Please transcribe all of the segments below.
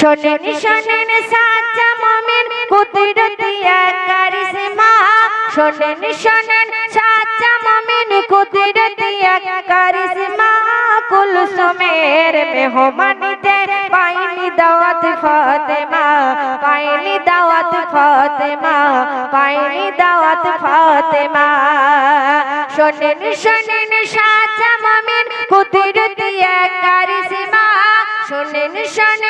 শোনেন শোনেন সাচা মমিন কুদরতি এক কারিশমা। শোনেন শোনেন সাচা মমিন কুদরতি এক কারিশমা। কুলসুমের মেহমানিতে পাইনি দাওয়াত ফাতেমা। পাইনি দাওয়াত ফাতেমা। পাইনি দাওয়াত ফাতেমা। শোনেন শোনেন সাচা মমিন কুদরতি এক কারিশমা। শোনেন শোনেন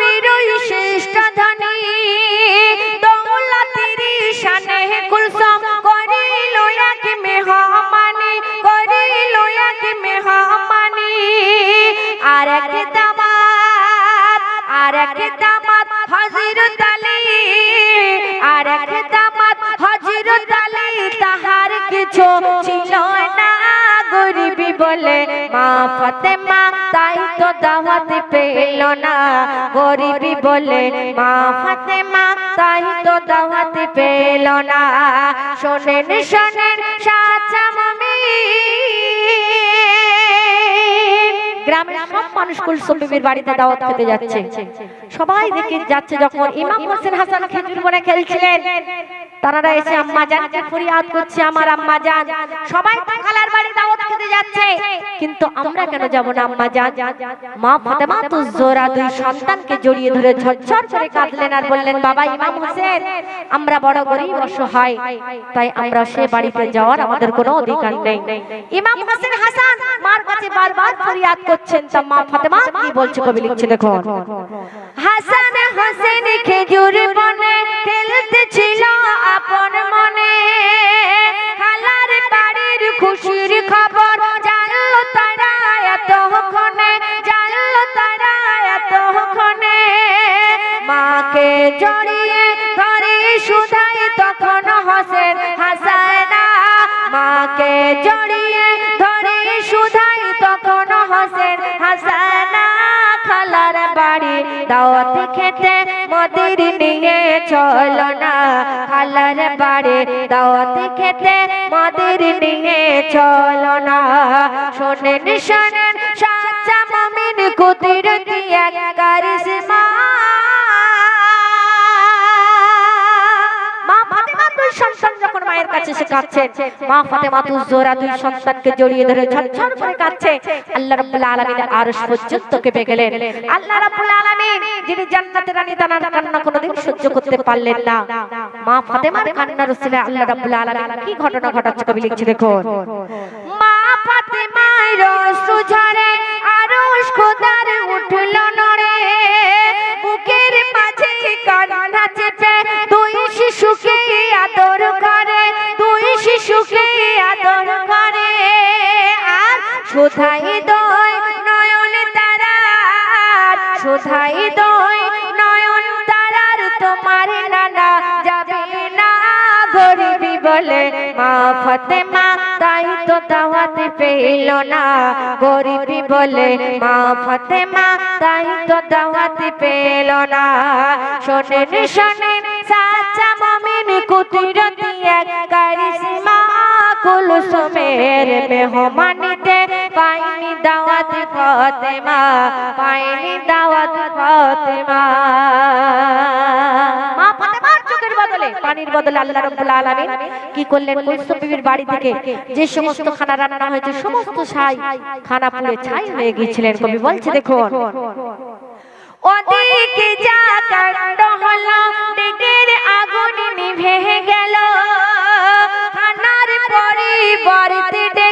বীরই শ্রেষ্ঠ ধনী দৌলতের শানে কুলসম করিল এক মেহমানি, করিল এক মেহমানি। আর এক দামাত, আর এক দামাত হযরত আলী আর এক দামাত হযরত আলী তাহার কিছু ছিল না গরিবি বলে, মা ফাতেমা তাই তো দাওয়াত পেল গরিবি বলে, মা ফাতেমা, তাই তো দাওয়াত পেল না। শোনেন শোনেন সবাই দেখে যাচ্ছে যখন ইমাম হোসেন হাসান খেজুর বনে খেলছিলেন। তারা এসে আম্মা জানকে ফরিয়াদ করছে আমার আম্মা জান। সবাই তো খালার বাড়ি দাওয়াত খেতে যাচ্ছে। কিন্তু আমরা কেন যাব না আম্মা জান? মা ফাতেমা তো জোরা দুই সন্তানকে জড়িয়ে ধরে ঝরঝর করে কাঁদলেন আর বললেন বাবা ইমাম হোসেন আমরা বড় গরিব অসহায়। তাই আমরা সে বাড়িতে যাওয়ার আমাদের কোনো অধিকার নেই। ইমাম হোসেন হাসান মার কাছে বারবার ফরিয়াদ করছেন। তা মা ফাতেমা কি বলছে কবি লিখছে দেখো হাসান হোসেন খেজুর বনে খেলতে ছিল আপন মনে। খালার বাড়ির খুশির খবর জানলো তারা এতক্ষণে, জানলো তারা এতক্ষণে। মাকে জড়িয়ে ঘরে শুধাই তখন হোসেন হাসানা। মাকে জড়িয়ে ধরে শুধাই তখন হোসেন হাসানা। খালার বাড়ি দাওয়াত খেতে মদির নিয়ে চলো না। খালার বাড়ি দাওয়াত খেতে মাদের নিয়ে চলো না। শোনেন শোনেন সাচ্চা মমিন কুদরতি এক কারিশমা মায়ের কাছে এসে কাঁদছেন মা ফাতেমা জোরা দুই সন্তানকে জড়িয়ে ধরে ঝরঝর করে কাঁদছে। আল্লাহ রাব্বুল আলামিন আরশ পর্যন্ত কেঁপে গেলেন। আল্লাহ রাব্বুল আলামিন যিনি জান্নাতের রানী তার কান্না কোনোদিন সহ্য করতে পারলেন না। মা ফাতেমার কান্নার উসিলে আল্লাহ রাব্বুল আলামিন কি ঘটনা ঘটাচ্ছে কবি লিখছে দেখুন। মা ফাতেমার রসু ঝরে নানা যাবে না, গরিবি বলে, মা ফাতেমা তাই তো দাওয়াত পেল না। গরিবি বলে, মা ফাতেমা তাই তো দাওয়াত পেল না। শোনেন শোনেন সাচা মমিন কুতিরতি এক কারিশমা কুলসুমের মেহমানিতে পাইনি দাওয়াত ফাতেমা, পাইনি দাওয়াত ফাতেমা। পানির বদলে আল্লাহ রাব্বুল আলামিন কি করলেন? কুলসুম বিবির বাড়ি থেকে যে সমস্ত খানা রান্না হয়েছে, সমস্ত ছাই খানা পুড়ে ছাই হয়ে গিয়েছিলেন কবি। বলছে, দেখুন। ওদিকে যা কাণ্ড হলো দিকের আগুন নিভে গেল। খানার পরিবর্তে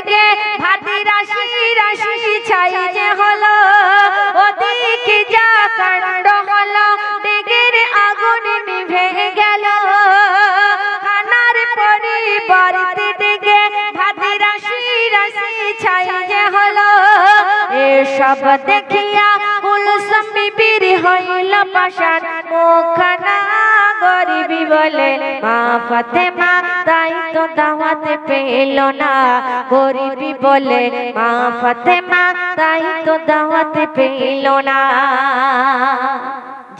বলে, মা ফাতেমা, তাই তো দাওয়াতে পেল না। গরিবি বলে, মা ফাতেমা, তাই তো দাওয়াতে পেল না।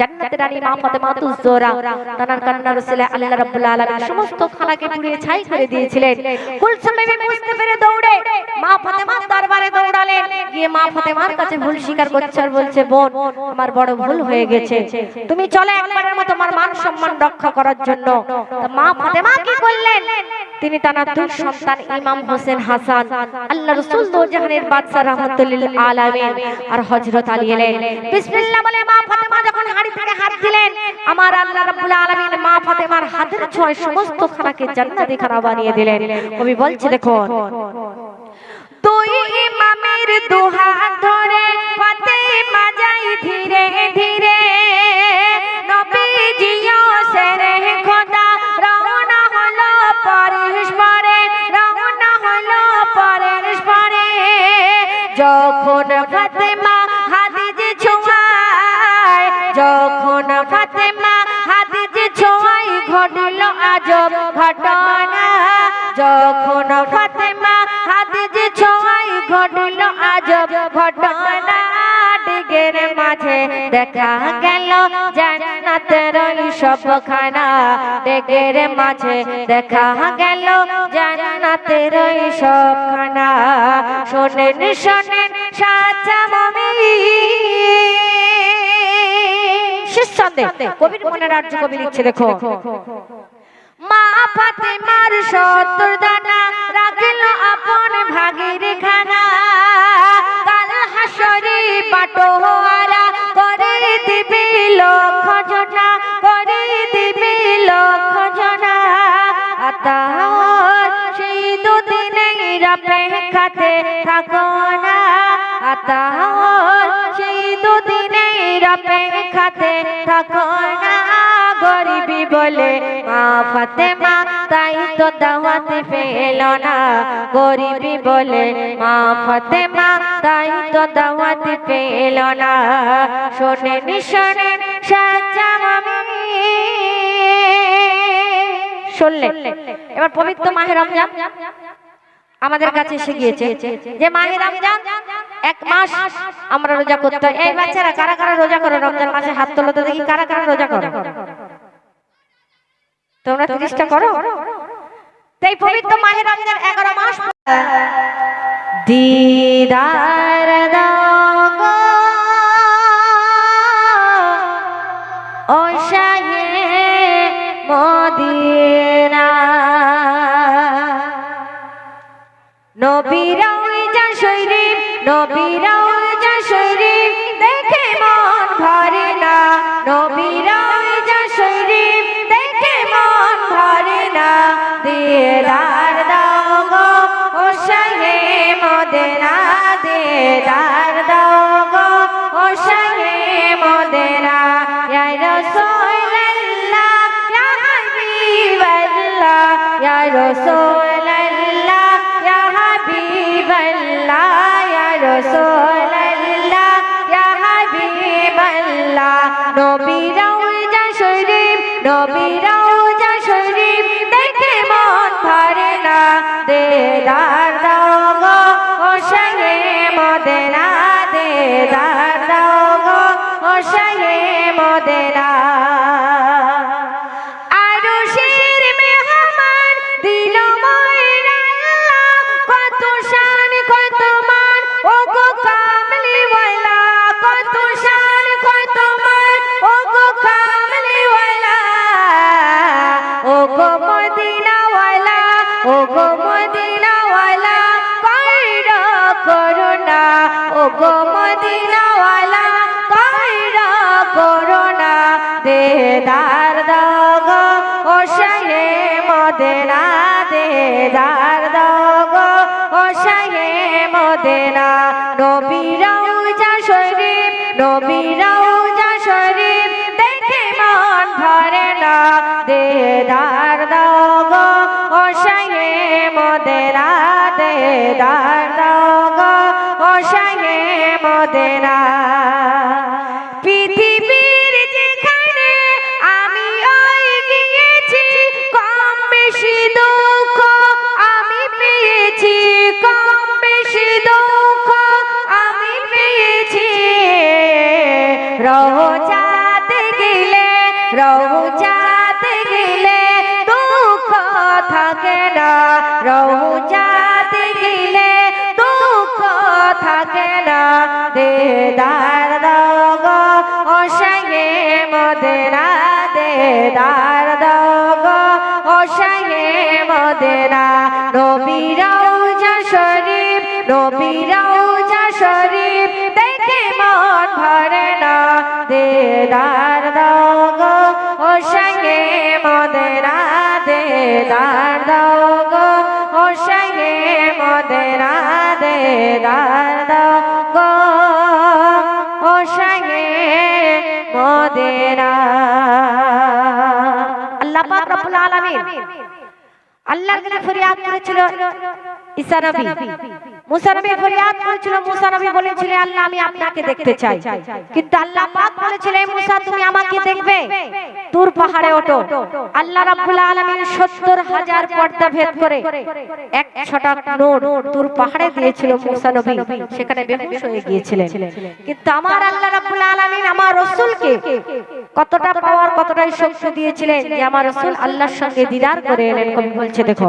জান্নাতের রানী মা ফাতেমা তুজোরা তানার কান্না রসুল আল্লাহ রাব্বুল আলামিন সমস্ত খানাকে পুড়িয়ে ছাই করে দিয়েছিলেন। কুলসুম বিবি বুঝতে দৌড়ে মা ফাতেমার দরবারে দৌড়ালেন। গিয়ে মা ফাতেমার কাছে ভুল স্বীকার করছে আর বলছে, বোন, আমার বড় ভুল হয়ে গেছে। তুমি চলে একবারের মতো আমার মান সম্মান রক্ষা করার জন্য। মা ফাতেমা কি করলেন? তিনি তার দুই সন্তান ইমাম হোসেন হাসান, আল্লাহ রাসূল দোজাহানের বাদশা রাহমাতুল আলামিন আর হযরত আলী এলেন। বিসমিল্লাহ বলে মা ফাতেমা যখন থেকে হাত দিলেন। আমার আল্লাহ রাব্বুল আলামিন মা ফাতেমার হাতের ছোঁয়ায় সমস্ত খানাকে খানা বানিয়ে দিলেন। কবি বলছে দেখো ইমামের দুহাত ঘটনা। যখন ফাতেমা হাদিজ ছোঁয়ায় ঘটল আজব ঘটনা ডিগের মাঝে দেখা গেল। জান্নাতের সবখানা ডিগের মাঝে দেখা গেল। জান্নাতের সবখানা শোনেন শোনেন সাচা মমি শেষ ছন্দে কবির মনের রাজ্য কবি লিখছে, দেখো। ফাতেমার সত্তর দানা রাখল আপন ভাগের খানা। কাল হাসরি বাটোয়ারা করে দিবি লক্ষ জনা করে দিবি লক্ষ জনা আতার সেই থাকো না। আতার সেই দুদিনে অপেক্ষাতে থাকো না। বলে মা ফাতেমা তাই তো দাওয়াতে পেল না। গরিবি বলে, মা ফাতেমা তাই তো দাওয়াতে পেল না। শোনেন সাজা মামি। শুনলেন এবার পবিত্র মাহে রমজান। আমাদের কাছে এসে গিয়েছে যে মাহে রমজান, এক মাস আমরা রোজা করতে এই বাচ্চারা কারা কারা রোজা করো? রমজান মাসে হাত তোলো তো দেখি কারা কারা রোজা করো। তোমরা তিরিশটা করো? তাই পবিত্র মাহে রমজান এগারো মাস দিদার দাও গো, ও শাহে মদিনা। নবীরাও যা শরীফ নবীরাও দেদার মদিনা দেদার দাও গো ও শাহে মদিনা নবীরাও যা শরীফ নবীরাও যা শরীফ, দেখে মন ভরে না। দেদার দাও গো ও শাহে মদিনা দেদার দাও গো ও শাহে মদিনা দেদার দগ মদেনা নবী রৌজা শরীফ নবী রৌজা শরীফ, দেখে মন ভরে না। দেদার দগ সঙ্গে মদেনা দেদার দগ সঙ্গে মদেনা দেদার দগ আল্লাহ পাক রব্বুল আলামিন আল্লাহর কাছে ফরিয়াদ করেছিল ঈসা নবী মুসা নবী ফরিয়াদ করেছিল মুসা নবী আল্লাহ, আমি আপনাকে দেখতে চাই। কিন্তু আল্লাহ পাক বলেছিলেন মুসা, তুমি আমাকে দেখবে? তুর পাহাড়ে ওঠো। আল্লাহ রাব্বুল আলামিন 70 পর্দা ভেদ করে এক ছটা নূর তুর পাহাড়ে দিয়েছিল মুসা সেখানে বেহুশ গিয়েছিলেন। কিন্তু আমার কতটা পাওয়ার, কতটাই দিয়েছিলেন আমার আল্লাহর সঙ্গে দিদার করে এলেন বলছে, দেখো।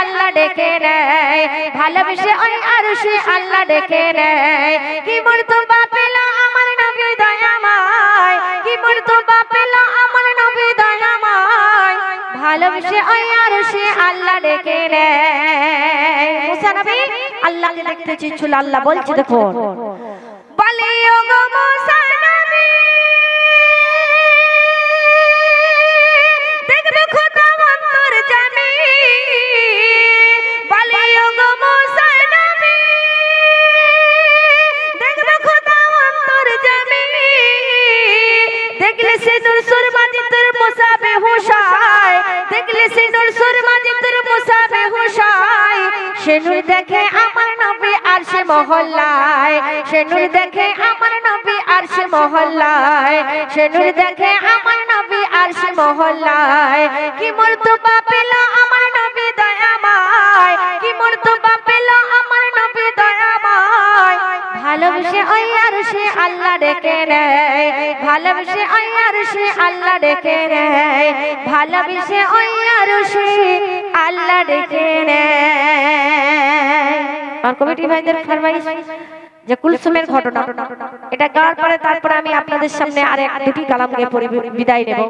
আল্লাহ ডেকে নেয়। ভালোবেসে ওই আরশে আল্লাহ ডেকে নেয়। কি মর্তবা পেল আমার নবী দয়াময়? কি মর্তবা পেল আমার নবী দয়াময়? ভালোবেসে ওই আরশে আল্লাহ ডেকে নেয়। মুসা নবী, আল্লাহকে দেখতে চেয়েছিল, আল্লাহ বলছে দেখো মহল্লায়, সে দেখে আমার নবী আর সে মহল্লায়, সে দেখে আমার নবী আর সে মহল্লায়। কি মর্তবা পেল আমার নবী দয়াময়, কি মর্তবা পেল আমার নবী দয়াময়। ভালোবেসে ওই আর সে আল্লাহ ডেকে নেয়, ভালোবেসে ওই আর সে আল্লাহ ডেকে নেয়, ভালোবেসে ওই আর সে আল্লাহ ডেকে নেয়। আর কমিটি ভাইদের ফরমাইশ যে কুলসুমের ঘটনা। এটা গাওয়ার পরে তারপরে আমি আপনাদের সামনে আর এক দুটি কালাম নিয়ে বিদায় নেব।